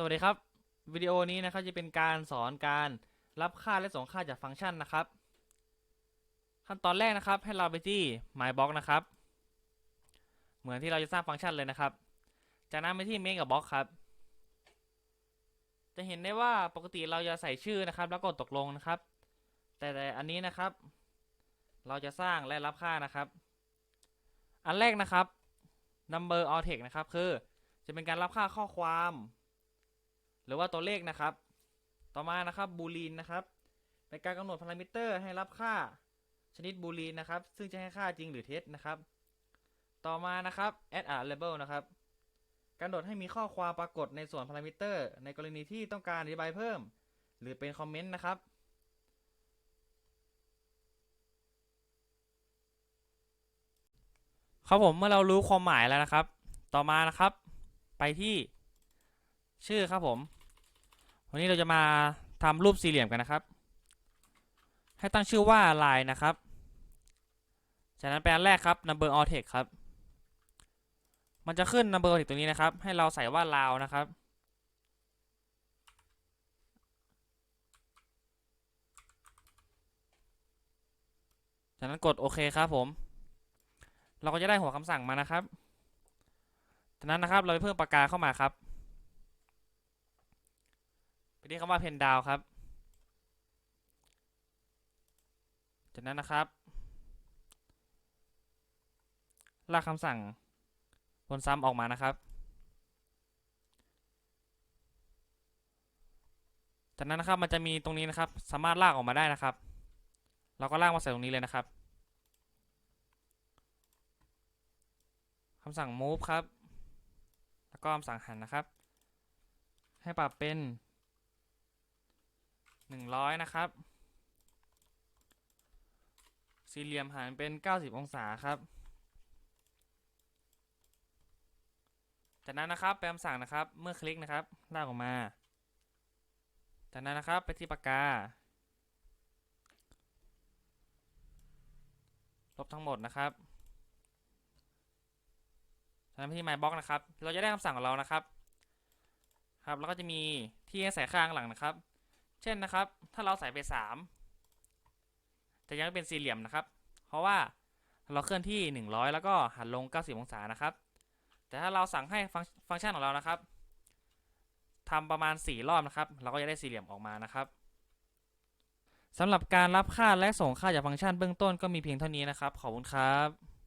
สวัสดีครับ วิดีโอนี้นะครับจะเป็นการสอนการรับค่าและส่งค่าจากฟังก์ชันนะครับ ขั้นตอนแรกนะครับให้เราไปที่ mybox นะครับ เหมือนที่เราจะสร้างฟังก์ชันเลยนะครับ จากนั้นไปที่ make a box ครับ จะเห็นได้ว่าปกติเราจะใส่ชื่อนะครับ แล้วกดตกลงนะครับ แต่แต่อันนี้นะครับ เราจะสร้างและรับค่านะครับ อันแรกนะครับ number or text นะครับคือจะเป็นการรับค่าข้อความ หรือว่าตัวเลขนะครับ ต่อมานะครับบูลีนนะครับเป็นการกำหนดพารามิเตอร์ให้รับค่าชนิดบูลีนนะครับ ซึ่งจะให้ค่าจริงหรือเท็จนะครับ ต่อมานะครับ add a label นะครับกำหนดให้มีข้อความปรากฏในส่วนพารามิเตอร์ในกรณีที่ต้องการอธิบายเพิ่ม หรือเป็นคอมเมนต์นะครับครับผมเมื่อเรารู้ความหมายแล้วนะครับ ต่อมานะครับ ไปที่ชื่อครับผม วันนี้เราจะมาทำรูปสี่เหลี่ยมกันนะครับ ให้ตั้งชื่อว่า line นะครับ จากนั้นแปลนแรกครับ number or text ครับ มันจะขึ้น number or text ตรงนี้นะครับ ให้เราใส่ว่า round นะครับ จากนั้นกดโอเคครับผม เราก็จะได้หัวคำสั่งมานะครับ จากนั้นนะครับเราไปเพิ่มปากกาเข้ามาครับ ที่คำว่า pen down ครับ จากนั้นนะครับ ลากคำสั่งวนซ้ำออกมานะครับ จากนั้นนะครับมันจะมีตรงนี้นะครับ สามารถลากออกมาได้นะครับ เราก็ลากมาใส่ตรงนี้เลยนะครับคำสั่ง move ครับ แล้วก็คำสั่งหันนะครับ ให้ปรับเป็น 100 นะครับ สี่เหลี่ยมหันเป็น 90 องศาครับ จากนั้นนะครับแปลคำสั่งนะครับ เมื่อคลิกนะครับลากออกมา จากนั้นนะครับไปที่ปากกา ลบทั้งหมดนะครับจากนั้นไปที่ my box นะครับ เราจะได้คำสั่งของเรานะครับ ครับ แล้วก็จะมีที่ให้ใส่ข้างหลังนะครับ เช่นนะครับ ถ้าเราใส่ไป 3 จะยังเป็นสี่เหลี่ยมนะครับ เพราะว่าเราเคลื่อนที่ 100 แล้วก็หันลง 90 องศานะครับ แต่ถ้าเราสั่งให้ฟังฟังก์ชันของเรานะครับทำประมาณ 4 รอบนะครับ เราก็จะได้สี่เหลี่ยมออกมานะครับสำหรับการรับค่าและส่งค่าจากฟังก์ชันเบื้องต้นก็มีเพียงเท่านี้นะครับ ขอบคุณครับ